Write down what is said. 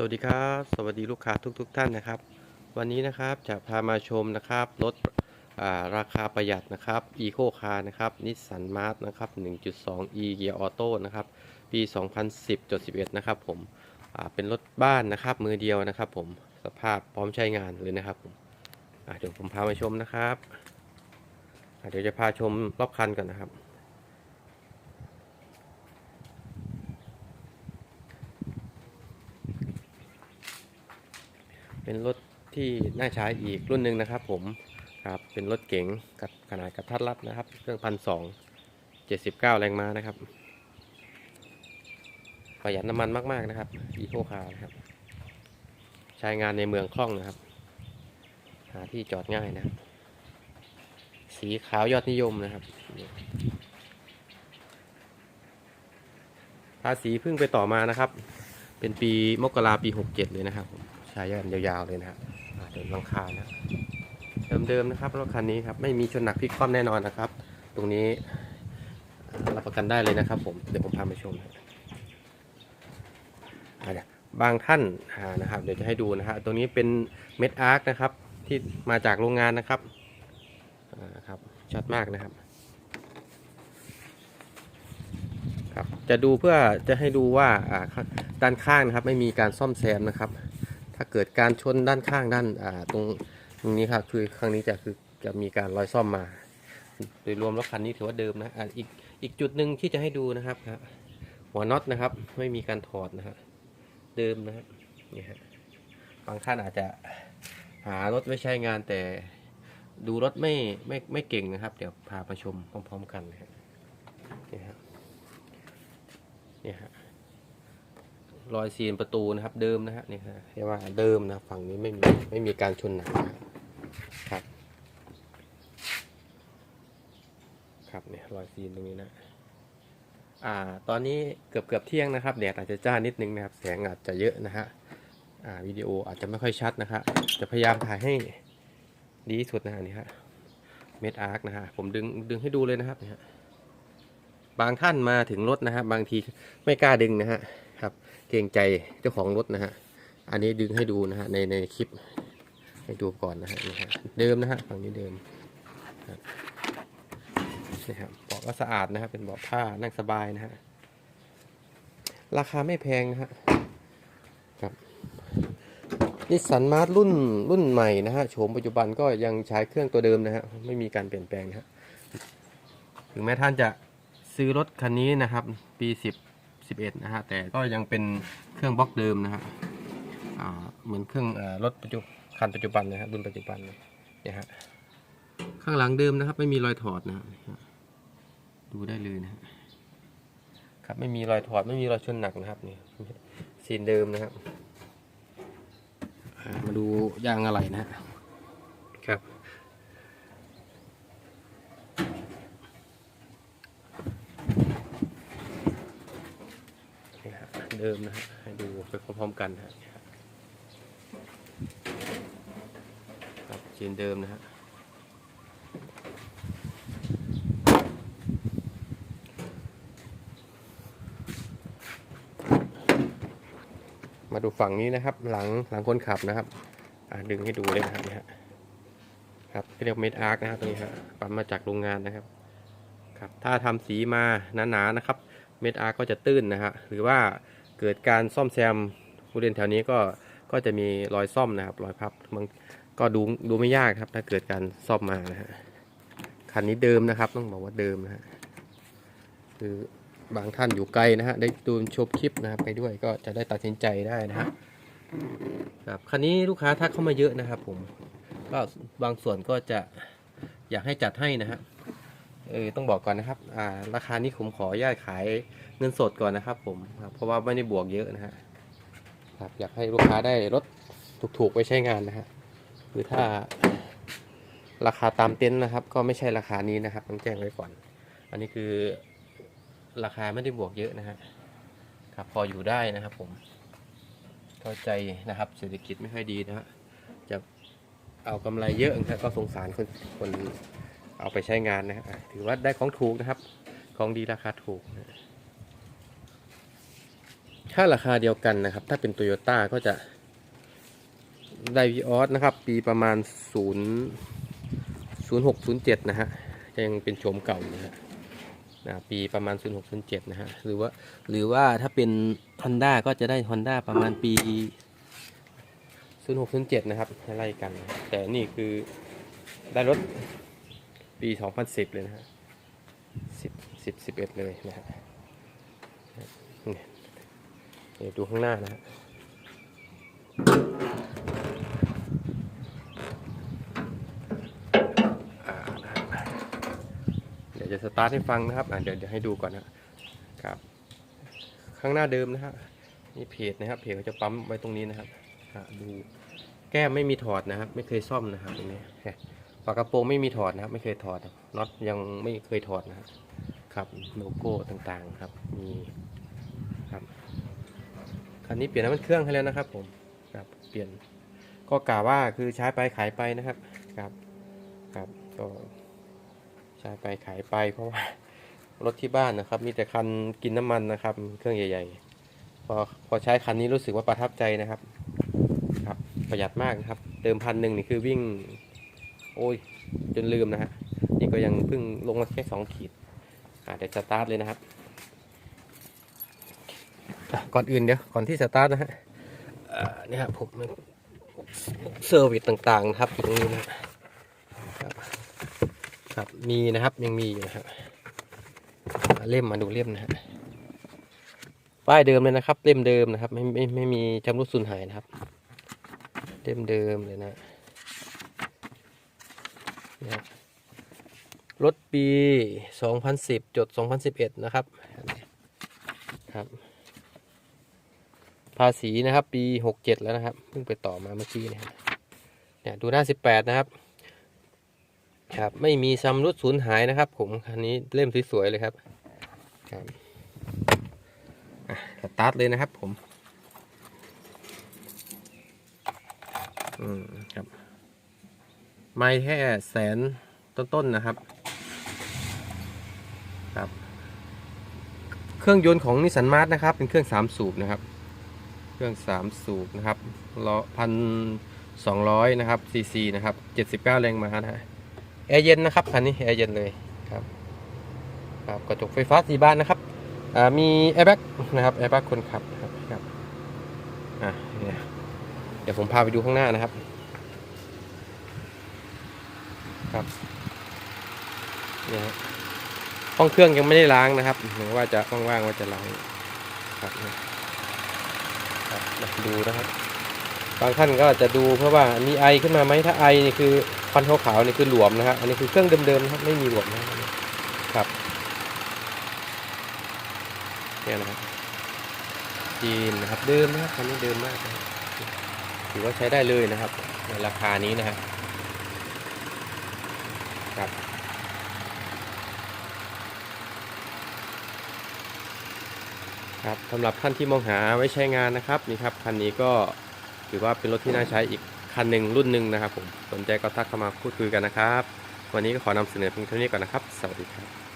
สวัสดีครับ สวัสดีลูกค้าทุกๆทท่านนะครับ วันนี้นะครับจะพามาชมนะครับรถาราคาประหยัดนะครับ Eco Car นะครับนิสสันมาร์นะครับ 1.2 e Gear Auto นะครับ ปี 2010.11 นะครับผมเป็นรถบ้านนะครับมือเดียวนะครับ ผมสภาพพร้อมใช้งานเลยนะครับผมเดี๋ยวผมพามาชมนะครับ เดี๋ยวจะพาชมรอบคันก่อนนะครับ เป็นรถที่น่าใช้อีกรุ่นหนึ่งนะครับ ผมครับเป็นรถเก๋งกับขนาดกระทัดรัดนะครับ เครื่องพันสองเจ็ดสิบเก้าแรงม้านะครับ ประหยัดน้ำมันมากๆนะครับอีโคคาร์นะครับ ใช้งานในเมืองคล่องนะครับ หาที่จอดง่ายนะครับ สีขาวยอดนิยมนะครับภาษีเพิ่งไปต่อมานะครับ เป็นปีมกราปีหกเจ็ดเลยนะครับผม ช้กันยาวๆเลยนะครับเดินลังคานะเดิมๆนะครับรถคันนี้ครับไม่มีชนหนักพลิกคว่ำแน่นอนนะครับ ตรงนี้รับประกันได้เลยนะครับ ผมเดี๋ยวผมพาไปชมนะบางท่านานะครับ เดี๋ยวจะให้ดูนะฮะตรงนี้เป็นเม็ดอาร์คนะครับ ที่มาจากโรงงานนะครับครับชัดมากนะครับครับ จะดูเพื่อจะให้ดูว่าด้านข้างนะครับ ไม่มีการซ่อมแซมนะครับ ถ้าเกิดการชนด้านข้างด้านตรงตรงนี้ครับคือครั้งนี้จะคือจะมีการรอยซ่อมมา โดยรวมรถคันนี้ถือว่าเดิมนะอ่าอีกอีกจุดหนึ่งที่จะให้ดูนะครับครับหัวน็อตนะครับ ไม่มีการถอดนะครับเดิมนะครับนี่ฮะบางท่านอาจจะหารถไว้ใช้งานแต่ดูรถไม่ไม่ไม่เก่งนะครับ เดี๋ยวพาไปชมพร้อม ๆ กันนะฮะนี่ฮะนี่ฮะ รอยซีนประตูนะครับ เดิมนะฮะนี่ฮะเรียกว่าเดิมนะฝั่งนี้ไม่มีไม่มีการชนหนักครับ ครับเนี่ยรอยซีนตรงนี้นะอ่า ตอนนี้เกือบเกือบเที่ยงนะครับแดดอาจจะจ้านิดนึงนะครับ แสงอาจจะเยอะนะฮะอ่าวิดีโออาจจะไม่ค่อยชัดนะครับจะพยายามถ่ายให้ดีที่สุดนะฮะนี่ฮะเม็ดอาร์คนะฮะผมดึงดึงให้ดูเลยนะครับเนี่ยฮะบางท่านมาถึงรถนะฮะบางทีไม่กล้าดึงนะฮะ ครับ เกรงใจเจ้าของรถนะฮะ อันนี้ดึงให้ดูนะฮะในในคลิป ให้ดูก่อนนะฮะนี่ฮะเดิมนะฮะฝั่งนี้เดิมนี่ครับเบาะก็สะอาดนะครับ เป็นเบาะผ้านั่งสบายนะฮะ ราคาไม่แพงนะฮะครับนิสสันมาร์รุ่นรุ่นใหม่นะฮะโฉมปัจจุบันก็ยังใช้เครื่องตัวเดิมนะฮะไม่มีการเปลี่ยนแปลงนะฮะถึงแม้ท่านจะซื้อรถคันนี้นะครับ ปี10 11 นะฮะ แต่ก็ยังเป็นเครื่องบล็อกเดิมนะฮะเหมือนเครื่องรถปัจจุคันปัจจุบันนะฮะรุ่นปัจจุบันเลยนี่ยฮะข้างหลังเดิมนะครับ ไม่มีรอยถอดนะฮะดูได้เลยนะครับไม่มีรอยถอดไม่มีรอยชนหนักนะครับนี่ซีนเดิมนะครับมาดูยางอะไรนะฮะครับ นี่ฮะเดิมนะฮะให้ดูไปพร้อมๆกันฮะครับจีนเดิมนะฮะมาดูฝั่งนี้นะครับ หลังหลังคนขับนะครับดึงให้ดูเลยนะครับนี่ฮะครับเรียกเมดอาร์คนะครับตรงนี้ฮะปั๊มมาจากโรงงานนะครับ ครับ ถ้าทำสีมาหนาๆนะครับ เม็ดอาร์ก็จะตื้นนะฮะหรือว่า เกิดการซ่อมแซมผู้เล่นแถวนี้ก็ก็จะมีรอยซ่อมนะครับรอยพับบางก็ดูดูไม่ยากครับ ถ้าเกิดการซ่อมมานะฮะคันนี้เดิมนะครับต้องบอกว่าเดิมนะฮะคือบางท่านอยู่ไกลนะฮะได้ดูชมคลิปนะครับไปด้วยก็จะได้ตัดสินใจได้นะฮะครับคันนี้ลูกค้าทักเข้ามาเยอะนะครับผมก็บางส่วนก็จะอยากให้จัดให้นะฮะ เออต้องบอกก่อนนะครับอ่าราคานี้ผมขออนุญาตขายเงินสดก่อนนะครับ ผมเพราะว่าไม่ได้บวกเยอะนะฮะครับอยากให้ลูกค้าได้รถถูกๆไว้ใช้งานนะฮะคือถ้าราคาตามเต็นท์นะครับ ก็ไม่ใช่ราคานี้นะครับต้องแจ้งไว้ก่อน อันนี้คือราคาไม่ได้บวกเยอะนะฮะครับพออยู่ได้นะครับ ผมเข้าใจนะครับเศรษฐกิจไม่ค่อยดีนะฮะจะเอากำไรเยอะนะก็สงสารคนคน เอาไปใช้งานนะฮะอะถือว่าได้ของถูกนะครับ ของดีราคาถูก ถ้าราคาเดียวกันนะครับ ถ้าเป็นโตโยต้าก็จะไดวิออสนะครับ ปีประมาณ 0 0607 นะฮะยังเป็นโฉมเก่านะฮะนะปีประมาณ 0607 นะฮะหรือว่าหรือว่าถ้าเป็น Honda ก็จะได้ Honda ประมาณปี 0607 นะครับไล่กัน แต่นี่คือได้รถ ปี 2010 เลยนะฮะ10 10 11 เลยนะฮะนี่เดี๋ยวดูข้างหน้านะฮะเดี๋ยวจะสตาร์ทให้ฟังนะครับเดี๋ยวเดี๋ยวให้ดูก่อนนะครับ ข้างหน้าเดิมนะครับนี่เพจนะครับเพจเขาจะปั๊มไว้ตรงนี้นะครับดูแก้มไม่มีถอดนะครับ ไม่เคยซ่อมนะครับตรงนี้ ฝากระโปรงไม่มีถอดนะครับ ไม่เคยถอดน็อตยังไม่เคยถอดนะครับโลโก้ต่างๆครับ มีครับคันนี้เปลี่ยนน้ำมันเครื่องให้แล้วนะครับ ผมครับเปลี่ยนก็กล่าวว่าคือใช้ไปขายไปนะครับครับครับก็ใช้ไปขายไป เพราะว่ารถที่บ้านนะครับ มีแต่คันกินน้ำมันนะครับ เครื่องใหญ่ ๆ พอพอใช้คันนี้รู้สึกว่าประทับใจนะครับ ครับประหยัดมากนะครับ เติมพันหนึ่งนี่คือวิ่ง โอ้ย จนลืมนะฮะ นี่ก็ยังเพิ่งลงมาแค่สองขีด อ่าเดี๋ยวสตาร์ทเลยนะครับก่อนอื่นเดี๋ยว ก่อนที่สตาร์ทนะฮะนี่ครับผมเซอร์วิสต่างๆครับอยู่ตรงนี้นะครับครับ มีนะครับยังมีอยู่นะครับเล่มมาดูเล่มนะฮะป้ายเดิมเลยนะครับ เล่มเดิมนะครับ ไม่ไม่ไม่มีชำรุดสูญหายนะครับ เล่มเดิมเลยนะ เนี่ยรถปี 2010 จด 2011 นะครับครับ ภาษีนะครับ ปี 67 แล้วนะครับ เพิ่งไปต่อมาเมื่อกี้นะครับเนี่ยดูหน้า 18 นะครับ ครับ ไม่มีชำรุดสูญหายนะครับ ผม คันนี้เล่มสวยๆเลยครับ ครับสตาร์ทเลยนะครับผม อืม ครับ ไม่แค่แสนต้นๆนะครับครับ เครื่องยนต์ของนิสสันมาร์ทนะครับ เป็นเครื่องสามสูบนะครับ เครื่องสามสูบนะครับล้อพันสองร้อยนะครับซีซีนะครับเจ็ดสิบเก้าแรงม้านะฮะแอร์เย็นนะครับคันนี้แอร์เย็นเลยครับครับกระจกไฟฟ้าสีบานนะครับอ่ามีแอร์แบ็กนะครับแอร์แบ็กคนขับครับครับอะเนี่ยเดี๋ยวผมพาไปดูข้างหน้านะครับ ครับเนี่ยฮะห้องเครื่องยังไม่ได้ล้างนะครับหรือว่าจะว่างๆว่าจะล้างครับครับดูนะครับบางท่านก็จะดูเพื่อว่ามีไอขึ้นมาไหมถ้าไอนี่คือควันขาวๆนี่คือหลวมนะครับอันนี้คือเครื่องเดิมๆนะครับไม่มีหลวมนะครับเนี่ยนะครับจีนนะครับเดิมนะครับคันนี้เดิมมากถือว่าใช้ได้เลยนะครับในราคานี้นะครับ ครับครับสำหรับท่านที่มองหาไว้ใช้งานนะครับนี่ครับคันนี้ก็ถือว่าเป็นรถที่น่าใช้อีกคันหนึ่งรุ่นหนึ่งนะครับผมสนใจก็ทักเข้ามาพูดคุยกันนะครับ วันนี้ก็ขอนำเสนอเพียงเท่านี้ก่อนนะครับ สวัสดีครับ